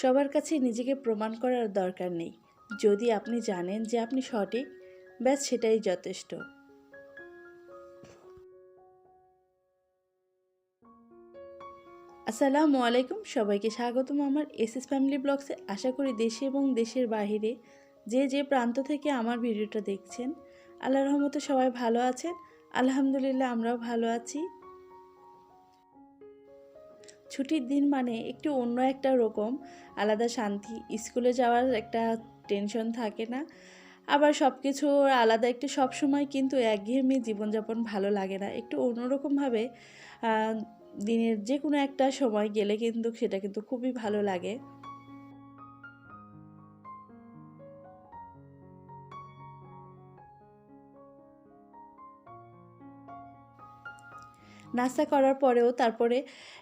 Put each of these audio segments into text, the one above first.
সবার কাছে নিজেকে প্রমাণ করার দরকার নেই। যদি আপনি জানেন যে আপনি সঠিক, ব্যাস সেটাই যথেষ্ট। আসসালামু আলাইকুম। সবাইকে স্বাগতম আমার এসএস ফ্যামিলি ব্লগসে। আশা করি দেশে এবং দেশের বাইরে যে যে প্রান্ত থেকে আমার ভিডিওটা দেখছেন আল্লাহ রহমতে সবাই ভালো আছেন। আলহামদুলিল্লাহ আমরাও ভালো আছি। ছুটির দিন মানে একটু অন্য একটা রকম, আলাদা শান্তি। স্কুলে যাওয়ার একটা টেনশন থাকে না। আবার সব কিছু আলাদা একটু সব সময় কিন্তু একঘেয়েমি জীবনযাপন ভালো লাগে না। একটু অন্যরকমভাবে দিনের যে কোনো একটা সময় গেলে কিন্তু সেটা কিন্তু খুবই ভালো লাগে। নাস্তা করার পরেও তারপরে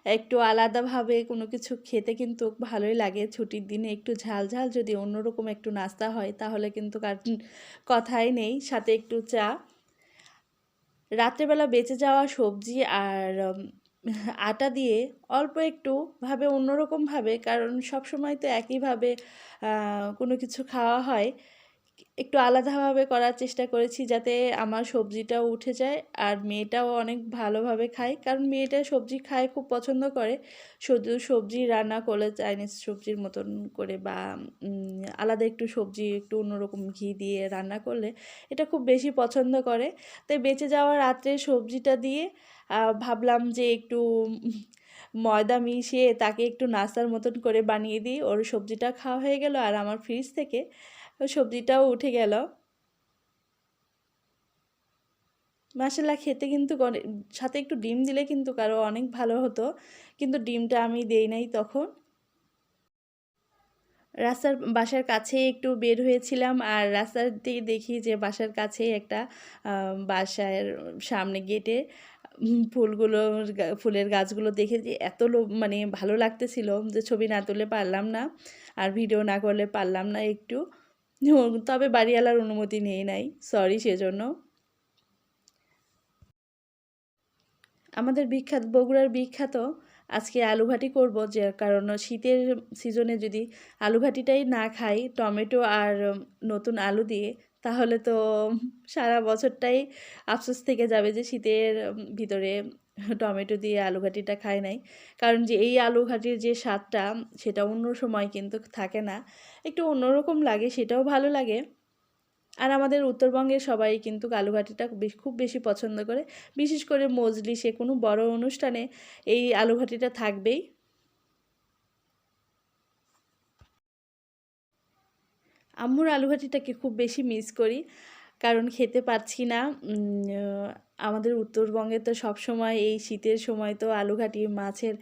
একটু আলাদাভাবে কোনো কিছু খেতে কিন্তু ভালোই লাগে। ছুটির দিনে একটু ঝাল ঝাল যদি অন্যরকম একটু নাস্তা হয় তাহলে কিন্তু কথাই নেই। সাথে একটু চা। রাত্রেবেলা বেঁচে যাওয়া সবজি আর আটা দিয়ে অল্প একটু ভাবে অন্যরকমভাবে, কারণ সব সময় তো একইভাবে কোনো কিছু খাওয়া হয়। একটু আলাদাভাবে করার চেষ্টা করেছি যাতে আমার সবজিটাও উঠে যায় আর মেয়েটাও অনেক ভালোভাবে খায়। কারণ মেয়েটা সবজি খায়, খুব পছন্দ করে। শুধু সবজি রান্না করলে চাইনিজ সবজির মতন করে বা আলাদা একটু সবজি, একটু অন্যরকম ঘি দিয়ে রান্না করলে এটা খুব বেশি পছন্দ করে। তাই বেঁচে যাওয়া রাত্রে সবজিটা দিয়ে ভাবলাম যে একটু ময়দা মিশিয়ে তাকে একটু নাস্তার মতন করে বানিয়ে দিই। ওর সবজিটা খাওয়া হয়ে গেল আর আমার ফ্রিজ থেকে সবজিটাও উঠে গেল। মাসাল্লাহ খেতে কিন্তু সাথে একটু ডিম দিলে কিন্তু কারও অনেক ভালো হতো, কিন্তু ডিমটা আমি দেই নাই তখন। রাস্তার বাসার কাছে একটু বের হয়েছিলাম আর রাস্তার দিকে দেখি যে বাসার কাছে একটা বাসার সামনে গেটে ফুলগুলো ফুলের গাছগুলো দেখে যে এত মানে ভালো লাগতেছিল যে ছবি না তুলে পারলাম না, আর ভিডিও না করলে পারলাম না একটু। তবে বাড়িওয়ালার অনুমতি নেই নাই। সরি সেজন্য। আমাদের বিখ্যাত, বগুড়ার বিখ্যাত আজকে আলু ঘাটি করব, যে কারণ শীতের সিজনে যদি আলু ঘাটিটাই না খাই, টমেটো আর নতুন আলু দিয়ে, তাহলে তো সারা বছরটাই আফসোস থেকে যাবে যে শীতের ভিতরে টমেটো দিয়ে আলু ঘাটিটা খাই নাই। কারণ যে এই আলু ঘাটির যে স্বাদটা, সেটা অন্য সময় কিন্তু থাকে না। একটু অন্যরকম লাগে, সেটাও ভালো লাগে। আর আমাদের উত্তরবঙ্গের সবাই কিন্তু আলুঘাটিটা খুব বেশি পছন্দ করে। বিশেষ করে মজলি সে কোনো বড় অনুষ্ঠানে এই আলুঘাটিটা থাকবেই। আম্মুর আলুঘাটিটাকে খুব বেশি মিস করি। কারণ খেতে পারছি না। আমাদের উত্তরবঙ্গে তো সব সময় এই শীতের সময় তো আলুঘাটি মাছের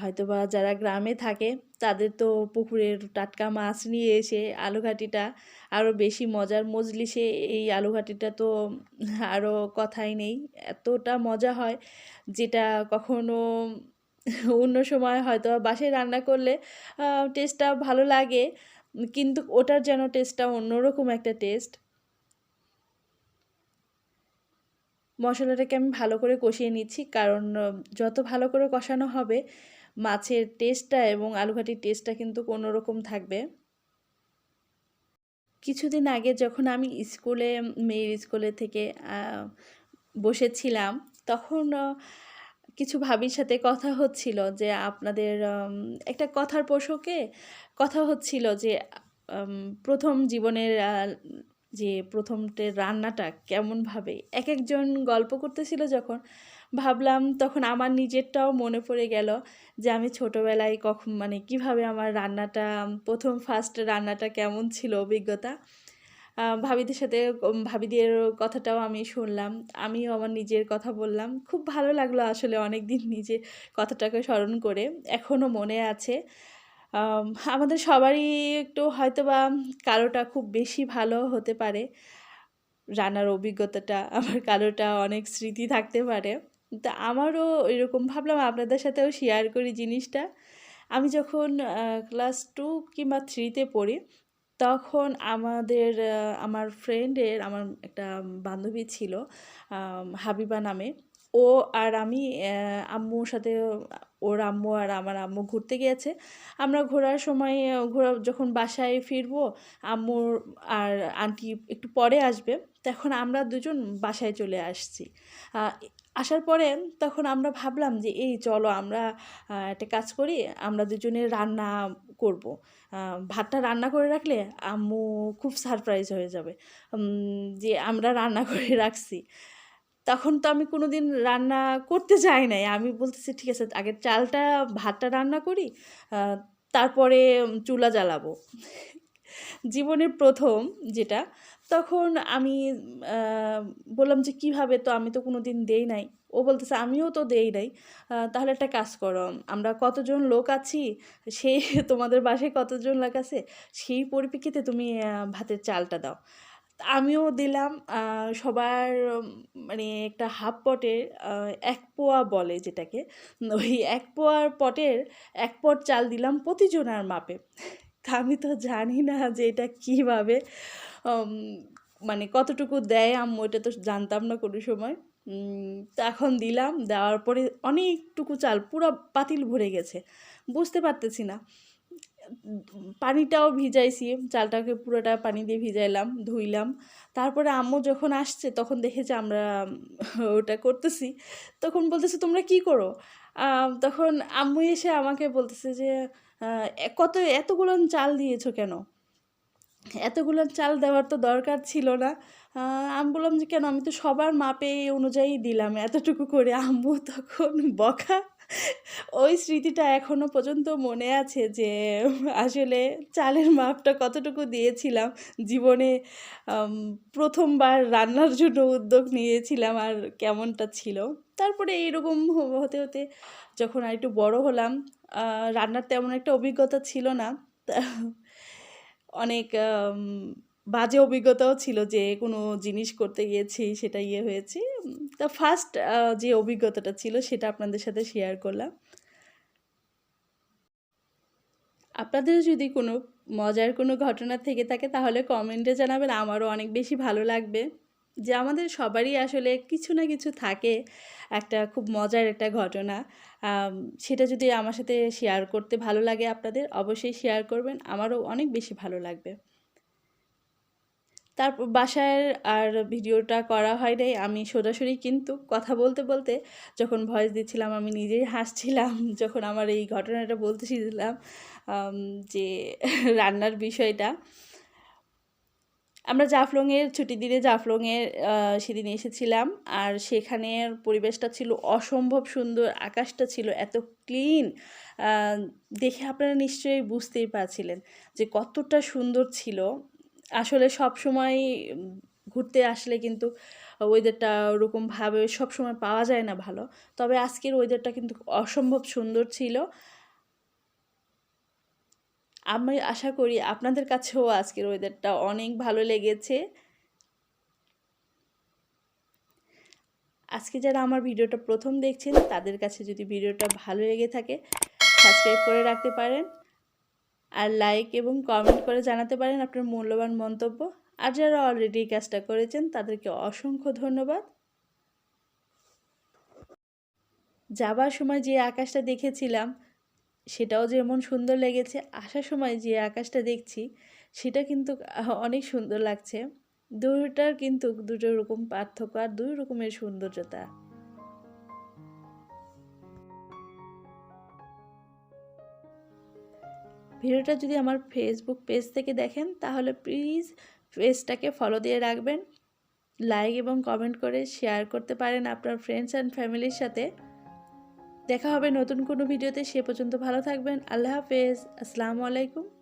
হয়তো বা যারা গ্রামে থাকে তাদের তো পুকুরের টাটকা মাছ নিয়ে এসে আলুঘাটিটা আরও বেশি মজার মজলিসে এই আলুঘাটিটা তো আরও কথাই নেই। এতটা মজা হয় যেটা কখনো অন্য সময় হয়তো বাসায় রান্না করলে টেস্টটা ভালো লাগে, কিন্তু ওটার যেন টেস্টটা অন্যরকম একটা টেস্ট মশলাটাকে আমি ভালো করে কষিয়ে নিচ্ছি। কারণ যত ভালো করে কষানো হবে, মাছের টেস্টটা এবং আলুঘাটির টেস্টটা কিন্তু অন্যরকম থাকবে। কিছুদিন আগে যখন আমি স্কুলে, মেয়ের স্কুলে থেকে বসেছিলাম, তখন কিছু ভাবির সাথে কথা হচ্ছিল যে আপনাদের একটা কথার পোষকে কথা হচ্ছিল যে প্রথম জীবনের যে প্রথমতে রান্নাটা কেমনভাবে এক একজন গল্প করতেছিল যখন। ভাবলাম তখন আমার নিজেরটাও মনে পড়ে গেল যে আমি ছোটোবেলায় কখন মানে কীভাবে আমার রান্নাটা, প্রথম ফার্স্ট রান্নাটা কেমন ছিল অভিজ্ঞতা। ভাবিদের সাথে, ভাবিদের কথাটাও আমি শুনলাম। আমিও আমার নিজের কথা বললাম। খুব ভালো লাগল আসলে অনেক দিন নিজে কথাটাকে স্মরণ করে। এখনও মনে আছে। আমাদের সবারই একটু হয়তো বা কারোটা খুব বেশি ভালো হতে পারে। রান্নার অভিজ্ঞতাটা আমার কারোটা অনেক স্মৃতি থাকতে পারে। তা আমারও এরকম ভাবলাম, আপনাদের সাথেও শেয়ার করি জিনিসটা। আমি যখন ক্লাস টু কিংবা থ্রিতে পড়ি, তখন আমাদের আমার ফ্রেন্ডের আমার একটা বান্ধবী ছিল হাবিবা নামে। ও আর আমি আম্মুর সাথে ওর আম্মু আর আমার আম্মু ঘুরতে গিয়েছে। আমরা ঘোরার সময়, ঘোরা, যখন বাসায় ফিরবো, আম্মুর আর আন্টি একটু পরে আসবে, তখন আমরা দুজন বাসায় চলে আসছি। আসার পরে তখন আমরা ভাবলাম যে, এই চলো আমরা একটা কাজ করি, আমরা দুজনে রান্না করব। ভাতটা রান্না করে রাখলে আম্মু খুব সারপ্রাইজ হয়ে যাবে যে আমরা রান্না করে রাখছি। তখন তো আমি কোনোদিন রান্না করতে যাই নাই। আমি বলতেছি, ঠিক আছে আগে চালটা, ভাতটা রান্না করি তারপরে চুলা জ্বালাবো। জীবনের প্রথম যেটা, তখন আমি বললাম যে, কীভাবে তো আমি তো কোনো দিন দেই নাই? ও বলতেছে, আমিও তো দেই নাই। তাহলে একটা কাজ করো, আমরা কতজন লোক আছি, সেই তোমাদের বাসায় কতজন লোক আছে, সেই পরিপ্রেক্ষিতে তুমি ভাতের চালটা দাও। আমিও দিলাম সবার মানে একটা হাফ পটের এক পোয়া বলে যেটাকে। ওই এক পোয়ার পটের এক পট চাল দিলাম প্রতিজনার মাপে। আমি তো জানি না যে এটা কীভাবে মানে কতটুকু দেয় আম্মু এটা তো জানতাম না কোনো সময়। এখন দিলাম, দেওয়ার পরে অনেকটুকু চাল পুরো পাতিল ভরে গেছে। বুঝতে পারতেছি না। পানিটাও ভিজাইছি, চালটাকে পুরোটা পানি দিয়ে ভিজাইলাম, ধুইলাম। তারপরে আম্মু যখন আসছে, তখন দেখেছে আমরা ওটা করতেছি। তখন বলতেছে, তোমরা কি করো? তখন আম্মু এসে আমাকে বলতেছে যে কত, এতগুলো চাল দিয়েছ কেন? এতগুলো চাল দেওয়ার তো দরকার ছিল না। আমি বললাম যে, কেন? আমি তো সবার মাপে অনুযায়ী দিলাম। এতটুকু করে আম্মু তখন বকা ওই স্মৃতিটা এখনও পর্যন্ত মনে আছে যে, আসলে চালের মাপটা কতটুকু দিয়েছিলাম। জীবনে প্রথমবার রান্নার জন্য উদ্যোগ নিয়েছিলাম আর কেমনটা ছিল। তারপরে এইরকম হতে হতে যখন আর একটু বড় হলাম রান্নার তেমন একটা অভিজ্ঞতা ছিল না। অনেক বাজে অভিজ্ঞতাও ছিল যে কোনো জিনিস করতে গিয়েছি, সেটা ইয়ে হয়েছে। তা ফার্স্ট যে অভিজ্ঞতাটা ছিল সেটা আপনাদের সাথে শেয়ার করলাম। আপনাদের যদি কোনো মজার কোনো ঘটনা থেকে থাকে তাহলে কমেন্টে জানাবেন, আমারও অনেক বেশি ভালো লাগবে। যে আমাদের সবারই আসলে কিছু না কিছু থাকে একটা খুব মজার একটা ঘটনা। সেটা যদি আমার সাথে শেয়ার করতে ভালো লাগে আপনাদের, অবশ্যই শেয়ার করবেন, আমারও অনেক বেশি ভালো লাগবে। তারপর বাসায় আর ভিডিওটা করা হয় নাই। আমি সোজাসুরি কিন্তু কথা বলতে বলতে যখন ভয়েস দিচ্ছিলাম, আমি নিজেই হাসছিলাম। যখন আমার এই ঘটনাটা বলতেছিলাম যে রান্নার বিষয়টা। আমরা জাফলংয়ের ছুটি দিনে জাফলংয়ের সেদিন এসেছিলাম। আর সেখানের পরিবেশটা ছিল অসম্ভব সুন্দর। আকাশটা ছিল এত ক্লিন দেখে আপনারা নিশ্চয়ই বুঝতেই পারছিলেন যে কতটা সুন্দর ছিল। আসলে সব সময় ঘুরতে আসলে কিন্তু ওয়েদারটা ওরকমভাবে সব সময় পাওয়া যায় না ভালো। তবে আজকের ওয়েদারটা কিন্তু অসম্ভব সুন্দর ছিল। আমি আশা করি আপনাদের কাছেও আজকের ওয়েদারটা অনেক ভালো লেগেছে। আজকে যারা আমার ভিডিওটা প্রথম দেখছেন, তাদের কাছে যদি ভিডিওটা ভালো লেগে থাকে সাবস্ক্রাইব করে রাখতে পারেন। আর লাইক এবং কমেন্ট করে জানাতে পারেন আপনার মূল্যবান মন্তব্য। আর যারা অলরেডি কাজটা করেছেন, তাদেরকে অসংখ্য ধন্যবাদ। যাবার সময় যে আকাশটা দেখেছিলাম, সেটাও যেমন সুন্দর লেগেছে, আসার সময় যে আকাশটা দেখছি, সেটা কিন্তু অনেক সুন্দর লাগছে। দুটার কিন্তু দুটো রকম পার্থক্য আর দুই রকমের সৌন্দর্যতা। ভিডিওটা যদি আমার ফেসবুক পেজ থেকে দেখেন, তাহলে প্লিজ পেজটাকে ফলো দিয়ে রাখবেন। লাইক এবং কমেন্ট করে শেয়ার করতে পারেন আপনার ফ্রেন্ডস অ্যান্ড ফ্যামিলির সাথে। দেখা হবে নতুন কোনো ভিডিওতে সে পর্যন্ত ভালো থাকবেন। আল্লাহ হাফেজ। আসসালামু আলাইকুম।